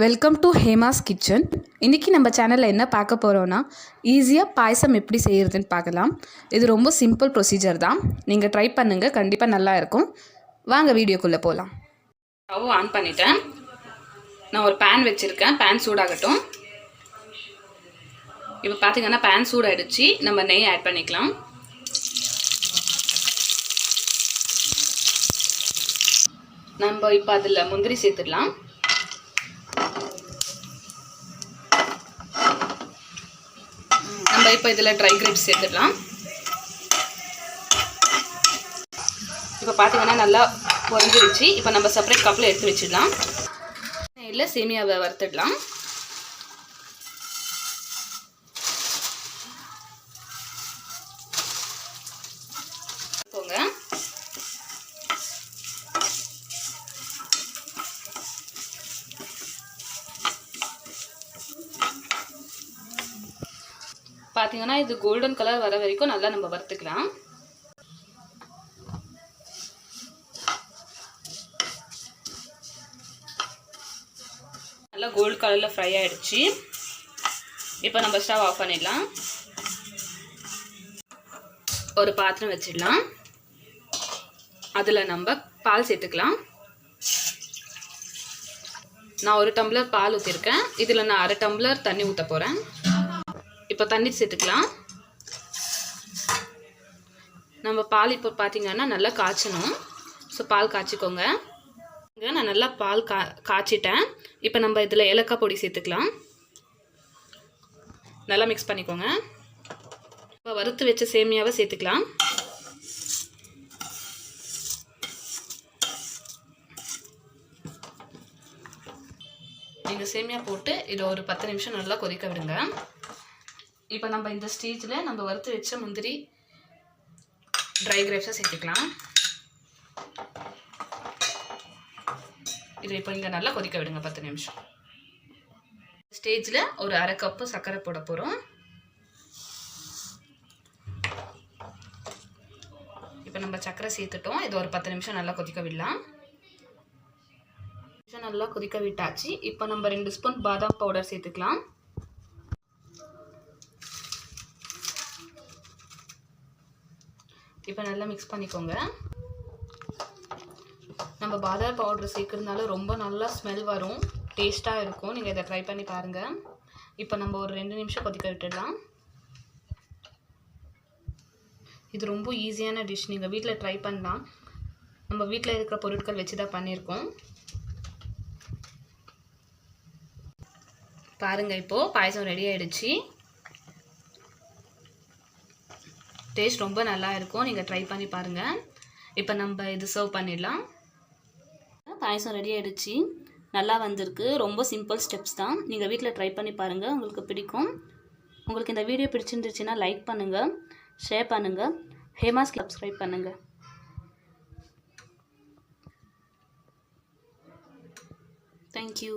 Welcome to Hema's kitchen இன்றைக்கி நம்ம சேனலில் என்ன பார்க்க போகிறோன்னா ஈஸியாக பாயசம் எப்படி செய்கிறதுன்னு பார்க்கலாம். இது ரொம்ப சிம்பிள் ப்ரொசீஜர் தான். நீங்கள் ட்ரை பண்ணுங்கள் கண்டிப்பாக நல்லா இருக்கும். வாங்க வீடியோக்குள்ளே போகலாம் ஸ்டவ் ஆன் பண்ணிட்டேன். நான் ஒரு பேன் வச்சுருக்கேன். பேன் சூடாகட்டும். இப்போ பார்த்தீங்கன்னா பேன் சூடாயிடுச்சு. நம்ம நெய் ஆட் பண்ணிக்கலாம். நம்ம இப்போ அதில் முந்திரி சேர்த்துடலாம். நம்ம இப்போ இதில் ட்ரை கிரேப்ஸ் சேர்த்துடலாம். இப்போ பார்த்தீங்கன்னா நல்லா பொரிஞ்சிருச்சு. இப்போ நம்ம செப்பரேட் கப்பில் எடுத்து வச்சிடலாம். இல்லை சேமியாவை வறுத்துடலாம். பார்த்தீங்கன்னா இது கோல்டன் கலர் வர வரைக்கும் நல்லா நம்ம வறுத்துக்கலாம். நல்லா கோல்டு கலரில் ஃப்ரை ஆகிடுச்சு இப்போ நம்ம ஸ்டவ் ஆஃப் பண்ணிடலாம். ஒரு பாத்திரம் வச்சிடலாம். அதில் நம்ம பால் சேர்த்துக்கலாம். நான் ஒரு டம்ளர் பால் ஊற்றிருக்கேன் இதில் நான் அரை டம்ளர் தண்ணி ஊற்ற போகிறேன் இப்போ தண்ணி சேர்த்துக்கலாம். நம்ம பால் இப்போ பார்த்தீங்கன்னா நல்லா காய்ச்சணும். ஸோ பால் காய்ச்சிக்கோங்க. நான் நல்லா பால் கா காய்ச்சிட்டேன். இப்போ நம்ம இதில் ஏலக்காய் பொடி சேர்த்துக்கலாம். நல்லா மிக்ஸ் பண்ணிக்கோங்க. இப்போ வறுத்து வச்ச சேமியாவை சேர்த்துக்கலாம். நீங்கள் சேமியா போட்டு இதை ஒரு பத்து நிமிஷம் நல்லா கொதிக்க விடுங்க. இப்போ நம்ம இந்த ஸ்டேஜில் நம்ம வறுத்து வச்ச முந்திரி ட்ரை கிரேப்ஸை சேர்த்துக்கலாம். இது இப்போ இங்கே நல்லா கொதிக்க விடுங்க பத்து நிமிஷம். ஸ்டேஜில் ஒரு அரை கப்பு சர்க்கரை போட போகிறோம் இப்போ நம்ம சர்க்கரை சேர்த்துட்டோம். இது ஒரு பத்து நிமிஷம் நல்லா கொதிக்க விடலாம். நிமிஷம் நல்லா கொதிக்க விட்டாச்சு. இப்போ நம்ம ரெண்டு ஸ்பூன் பாதாம் பவுடர் சேர்த்துக்கலாம். இப்போ நல்லா மிக்ஸ் பண்ணிக்கோங்க. நம்ம பாதாம் பவுடர் சேர்க்குறதுனால ரொம்ப நல்லா ஸ்மெல் வரும். டேஸ்ட்டாக இருக்கும். நீங்கள் இதை ட்ரை பண்ணி பாருங்கள் இப்போ நம்ம ஒரு ரெண்டு நிமிஷம் கொதிக்க விட்டுடலாம். இது ரொம்ப ஈஸியான டிஷ் நீங்கள் வீட்டில் ட்ரை பண்ணலாம். நம்ம வீட்டில் இருக்கிற பொருட்கள் வச்சு தான் பண்ணியிருக்கோம் பாருங்கள் இப்போது பாயசம் ரெடி ஆகிடுச்சு டேஸ்ட் ரொம்ப நல்லா இருக்கும். நீங்கள் ட்ரை பண்ணி பாருங்கள் இப்போ நம்ம இது சர்வ் பண்ணிடலாம். பாயசம் ரெடி ஆகிடுச்சு நல்லா வந்திருக்கு. ரொம்ப சிம்பிள் ஸ்டெப்ஸ் தான். நீங்கள் வீட்டில் ட்ரை பண்ணி பாருங்கள் உங்களுக்கு பிடிக்கும். உங்களுக்கு இந்த வீடியோ பிடிச்சிருந்துச்சுன்னா லைக் பண்ணுங்கள் ஷேர் பண்ணுங்கள் ஹேமாஸ் சப்ஸ்கிரைப் பண்ணுங்கள் தேங்க்யூ